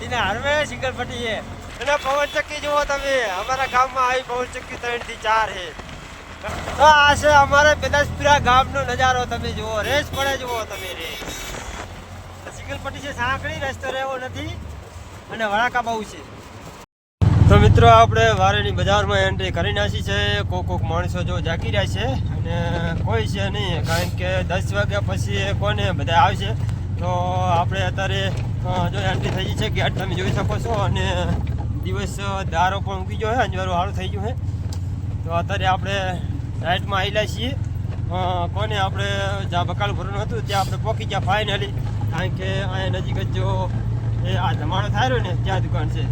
જેને હરવે સિંગલ ફટી છે. અને પવન ચક્કી જુઓ તમે, અમારા ગામમાં આવી પવન ચક્કી ત્રણથી ચાર છે. તો આ છે અમારે બેદાસપુરા ગામનો નજારો તમે જુઓ, રેસ પડે જુઓ તમે રેસ. સિંગલ પટ્ટી છે, સાંકડી, રસ્તો રહેવો નથી, અને વળાકા બહુ છે. તો મિત્રો, આપણે વારેની બજારમાં એન્ટ્રી કરી નાખી છે. કોક કોક માણસો જો જાગી રહ્યા છે, અને કોઈ છે નહીં, કારણ કે દસ વાગ્યા પછી કોને, બધા આવશે. તો આપણે અત્યારે જો એન્ટ્રી થઈ છે ગેટ તમે જોઈ શકો છો અને દિવસ દારો પણ ઉગી ગયો છે અંજવારું સારું થઈ ગયું છે તો અત્યારે આપણે રાઈટમાં આવેલા છીએ. કોને આપણે જ્યાં બકાલ ભરવાનું હતું, ત્યાં આપણે પહોંચી ગયા ફાઇનલી કારણ કે અહીંયા નજીક જ જો, એ આ ધમાડો થાય રહ્યો ને, ત્યાં દુકાન છે.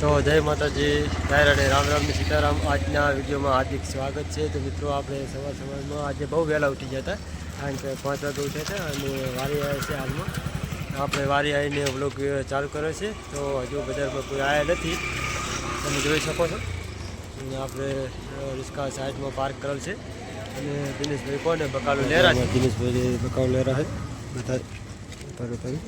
તો જય માતાજી રાયરાડે રામ રામની સીતારામ. આજના વિડીયોમાં હાર્દિક સ્વાગત છે. તો મિત્રો, આપણે સવાર સવારમાં આજે બહુ વહેલા ઉઠી હતા. કારણ કે પાંચ વાગે ઉઠ્યા હતા અને વારી આવે છે હાલમાં. આપણે વારી આવીને બ્લોગ ચાલુ કર્યો છે. તો હજુ બજારમાં કોઈ આવ્યા નથી. તમે જોઈ શકો છો. અને આપણે રિસ્કા સાઈડમાં પાર્ક કરેલ છે. અને દિનેશભાઈ કોને બકાલો લેરા છે? દિનેશભાઈ બકાલો લેરા છે. બધા કરી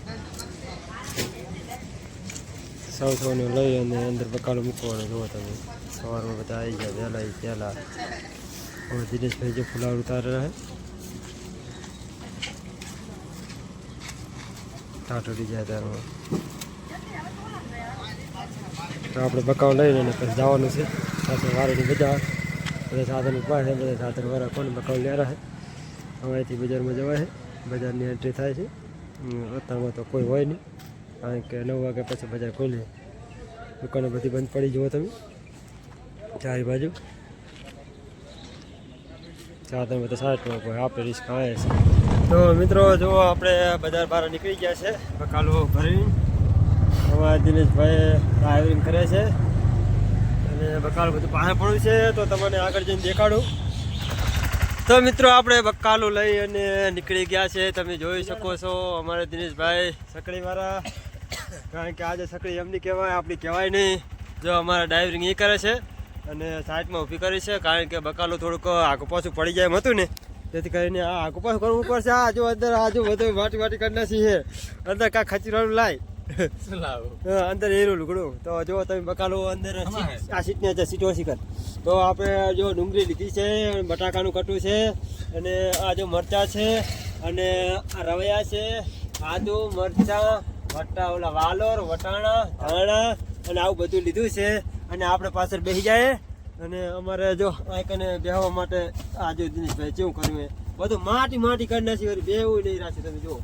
સૌ સૌને લઈ અને અંદર બકાલો મૂકવાનો. જુઓ તમે. સવારમાં બધા આવી ગયા, વહેલા પહેલાં. દિનેશભાઈ જે ફુલાર ઉતારે રહે તૂટી જાય ત્યારે તો. આપણે બકાવ લઈને અને પછી જવાનું છે. સાથે વારેની બજાર. બધા સાધન ઊભા છે બધા સાધન વાળા કોને બકાવ લેરા છે અહીંથી બજારમાં જવાય છે. બજારની એન્ટ્રી થાય છે. અત્યારમાં તો કોઈ હોય નહીં. કારણ કે નવ વાગ્યા પછી બજાર ખોલે. દુકાનો બધી બંધ પડી જુઓ તમે. ચારે બાજુ. સાધન બધા સાત કોઈ આપણે રિસ્ક આવે છે. તો મિત્રો, જો આપણે બજાર બહાર નીકળી ગયા છે, બકાલો ભરી હવે દિનેશભાઈ ડ્રાઇવિંગ કરે છે. અને બકાલ બધું પાસે પડ્યું છે, તો તમને આગળ જઈને દેખાડું. તો મિત્રો, આપણે બકાલો લઈ અને નીકળી ગયા છે. તમે જોઈ શકો છો, અમારે દિનેશભાઈ સકડીવાળા કારણ કે આજે સકડી એમની કહેવાય, આપણી કહેવાય નહીં. જો અમારા ડ્રાઇવિંગ એ કરે છે અને સાઈડમાં ઊભી કરી છે, કારણ કે બકાલો થોડુંક આગુ પાછું પડી જાય એમ હતું ને. જેથી કરીને આ પાછું કરવું પડશે. આ જો અંદર આજુ બધું વાટી વાટી કરી નાખી છે. અંદર કાંઈ ખચરાનું લાય. અંદર એરું લુગડું. તો જો તમે બકાલો અંદર આ સીટ ને સીટો શીખર તો આપણે જો ડુંગળી લીધી છે બટાકાનું કટું છે અને આ જો મરચા છે અને આ રવૈયા છે આદુ મરચા વટા ઓલા વાલોર વટાણા ધાણા અને આવું બધું લીધું છે. અને આપણે પાછળ બેસી જાય. અને અમારે જો આ કને બેહવા માટે આ જો દિનેશભાઈ કેવું કર્યું એ બધું માટી માટી કરી નાખી વળી બેવું નહીં રાખી તમે જો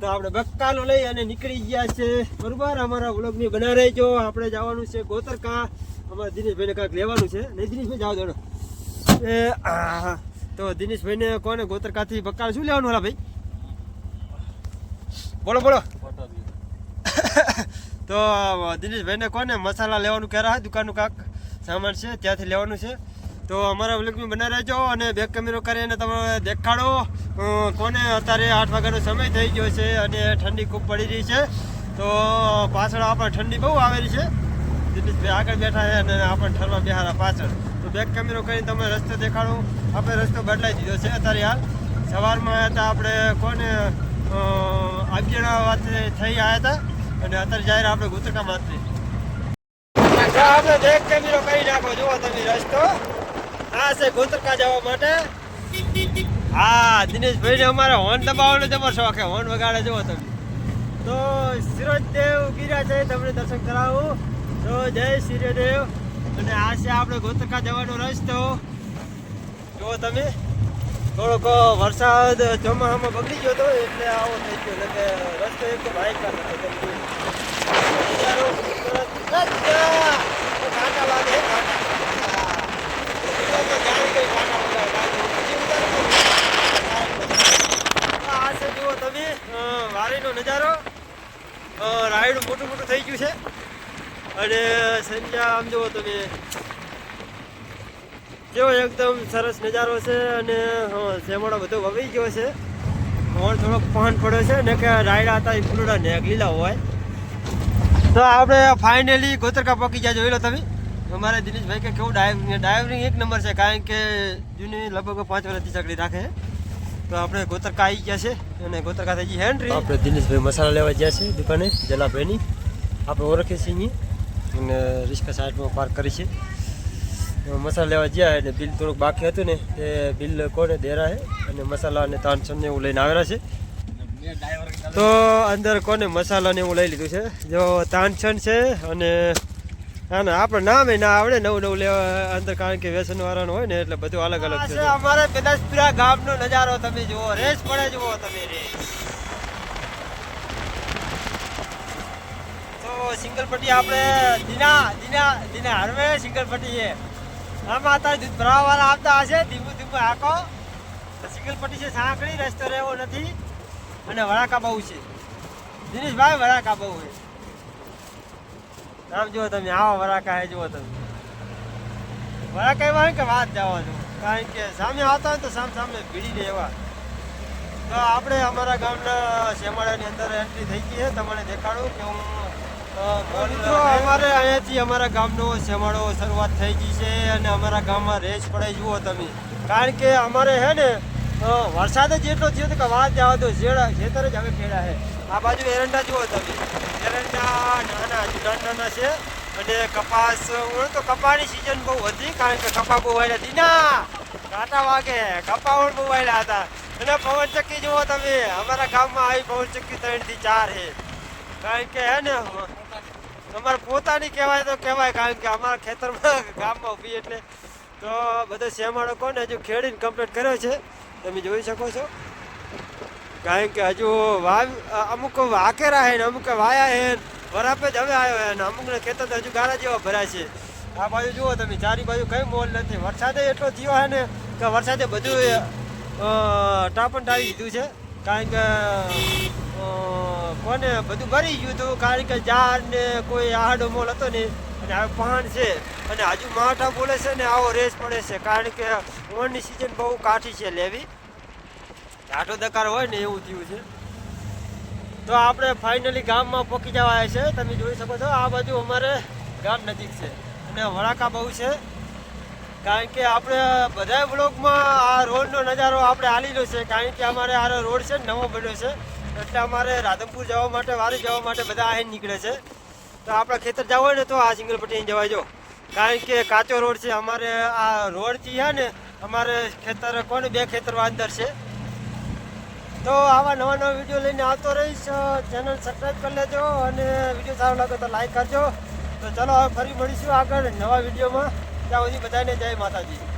તો આપણે બક્કાલો લઈ અને નીકળી ગયા છે. બરોબર અમારા વ્લોગની બના રહેજો. આપણે જવાનું છે ગોતરકા. અમારા દિનેશભાઈને કાંઈક લેવાનું છે. નહીં દિનેશભાઈ જાઓ દોડો. એ હા તો દિનેશભાઈને કોને ગોતરકાથી બક્કા શું લેવાનું ઓલા ભાઈ બોલો. બોલો તો દિનેશભાઈને કોને મસાલા લેવાનું કહેરા દુકાનનું કાંક? સામાન છે, ત્યાંથી લેવાનું છે. તો અમારા વ્લોગમાં બના રહેજો અને બેક કેમેરો કરીને તમે દેખાડો કોને અત્યારે આઠ વાગ્યાનો સમય થઈ ગયો છે અને ઠંડી ખૂબ પડી રહી છે. તો પાછળ આપણે ઠંડી બહુ આવેલી છે. દિલીપભાઈ આગળ બેઠા છે અને આપણે ઠરવા બેહારા પાછળ. તો બેક કેમેરો કરીને તમે રસ્તો દેખાડો. આપણે રસ્તો બદલાઈ દીધો છે અત્યારે હાલ. સવારમાં હતા આપણે કોને અગિયાર વાત થઈ આવ્યા હતા. અને અત્યારે જાહેર આપણે ગુતરકા માત્ર આપણે બેક કેમેરો કરી નાખો. જુઓ તમે રસ્તો. આ છે ગોતરકા જવા માટે. હા દિનેશભાઈ ને અમારે હોર્ન દબાવવાનો જ શોખ છે. હોર્ન વગાડે જુઓ તમે. તો સિરોજદેવ ગીરા છે, તમને દર્શન કરાવું. તો જય સૂર્યદેવ અને આ છે આપણે ગોતરકા જવાનો રસ્તો. જુઓ તમે. થોડોક વરસાદ ચોમાસામાં બગડી ગયો હતો એટલે આવો થઈ ગયો. એટલે રસ્તો એક તો બાઇક નજારો સરસ રસ્તા. તો કાંટા લાગે આ છે જુઓ તમે વારીનો નજારો. રાયડું મોટું મોટું થઈ ગયું છે. અને સંજા આમ જુઓ તમે કેવો એકદમ સરસ નજારો છે અને શેમાળો બધો વવાઈ ગયો છે. મોર થોડોક પાન પડ્યો છે ને કે રાયડા હતા એ ફૂલડા ને લીલા હોય. તો આપણે ફાઇનલી ગોતરકા પકી ગયા, જોઈ લો તમે. અમારે દિનેશભાઈ કે કેવું ડાઈવિંગ ડાઈવિંગ એક નંબર છે, કારણ કે જૂની લગભગ પાંચ વર્ષથી ચકડી રાખે તો આપણે ગોતરકા આવી ગયા છે અને ગોતરકા થઈ ગઈ હેન્ડ્રી. આપણે દિનેશભાઈ મસાલા લેવા ગયા છે દુકાને, જલાભાઈની. આપણે ઓળખીએ છીએ અને રિસ્કા સાઈડમાં પાર્ક કરી છે. મસાલા લેવા ગયા અને બિલ થોડુંક બાકી હતું ને તે બિલ કોને દેરા છે અને મસાલા અને તાનસન ને એવું લઈને આવેલા છે. તો અંદર કોને મસાલા ને એવું લઈ લીધું છે? જો તાનસન છે અને ના ના, આપણે નામે ના આવડે, નવું નવું લેવા અંદર કારણ કે વ્યસન વાળાનું હોય ને એટલે બધું અલગ અલગ છે. અમારે બેદાસપુરા ગામનો નજારો, તમે જુઓ, રેસ પડે જુઓ તમે, રેસ. તો સિંગલ પટ્ટી આપણે, દિના દિના દિના હરવે સિંગલ પટ્ટી છે. આમાં અત્યારે દૂધ ભરાવા વાળા આવતા હશે. ધીમું ધીમું હાકો. સિંગલ પટ્ટી છે સાંકડી રસ્તો રહેવો નથી. અને વળાકા બહુ છે. દિનેશભાઈ વળાકા બહુ છે. આમ જુઓ તમે, આવા વરાકા હે જુઓ તમે. વરાકા એવા હોય કે વાત જવાનું. કારણ કે સામે આવતા હોય તો સામે સામે ભીડી એવા. તો આપણે અમારા ગામના શેમાળાની અંદર એન્ટ્રી થઈ ગઈ છે. તમને દેખાડું કે હું મિત્રો, અમારે અહીંયાથી અમારા ગામનો શેમાળો શરૂઆત થઈ ગઈ છે અને અમારા ગામમાં રેસ પડે જુઓ તમે. કારણ કે અમારે હે ને વરસાદ જ એટલો થયો હતો કે વાત જવા દો જેડા ખેતર જ હવે ખેડા છે. આ બાજુ એરંડા જુઓ તમે. એરંડા નાના નાના નાના છે. અને કપાસ, હું તો કપાની સિઝન બહુ હતી, કારણ કે કપા બહુ વાયલા ના, કાંટા વાગે કપા પણ બહુ વાયલા હતા. અને પવન ચક્કી જુઓ તમે, અમારા ગામમાં આવી પવન ચક્કી ત્રણથી ચાર છે. કારણ કે હે ને અમારે પોતાની કહેવાય તો કહેવાય, કારણ કે અમારા ખેતરમાં ગામમાં ઊભી એટલે તો બધા શેમાળો કોને હજુ ખેડીને કમ્પ્લીટ કર્યો છે. તમે જોઈ શકો છો. કારણ કે હજુ વાવ, અમુક વાકેરા હે ને અમુક વાયા હે બરાબર જ હવે આવ્યો હે ને અમુકને ખેતર તો હજુ ગારા જેવા ભરાય છે. આ બાજુ જુઓ તમે, ચારી બાજુ કઈ મોલ નથી. વરસાદે એટલો થયો હે ને કે વરસાદે બધું ટાપણ ટાળી દીધું છે. કારણ કે કોને બધું ભરી ગયું હતું? કારણ કે ઝાડ ને કોઈ આડો મોલ હતો ને અને હવે પહાણ છે. અને હજુ માઠા બોલે છે ને આવો રેસ પડે છે. કારણ કે ઓણની સિઝન બહુ કાઠી છે લેવી. આટો દકાર હોય ને એવું થયું છે. તો આપણે ફાઇનલી ગામમાં પહોંચી જવા આવ્યા છે. તમે જોઈ શકો છો, આ બાજુ અમારે ગામ નજીક છે. અને વળાકા બહુ છે. કારણ કે આપણે બધા બ્લોકમાં આ રોડનો નજારો આપણે આલેલો છે. કારણ કે અમારે આ રોડ છે નવો બન્યો છે. એટલે અમારે રાધનપુર જવા માટે, વારે જવા માટે બધા અહીં નીકળે છે. તો આપણે ખેતર જવું હોય ને તો આ સિંગલ પટ્ટી જવાય જો. કારણ કે કાચો રોડ છે, અમારે આ રોડથી છે ને, અમારે ખેતર, કોને બે ખેતર અંદર છે. તો આવા નવા નવા વીડિયો લઈને આવતો રહીશ. ચેનલ સબસ્ક્રાઈબ કરી લેજો અને વીડિયો સારો લાગે તો લાઈક કરજો. તો ચલો હવે ફરી મળીશું આગળ નવા વિડીયોમાં. ત્યાં સુધી બધાને જય માતાજી.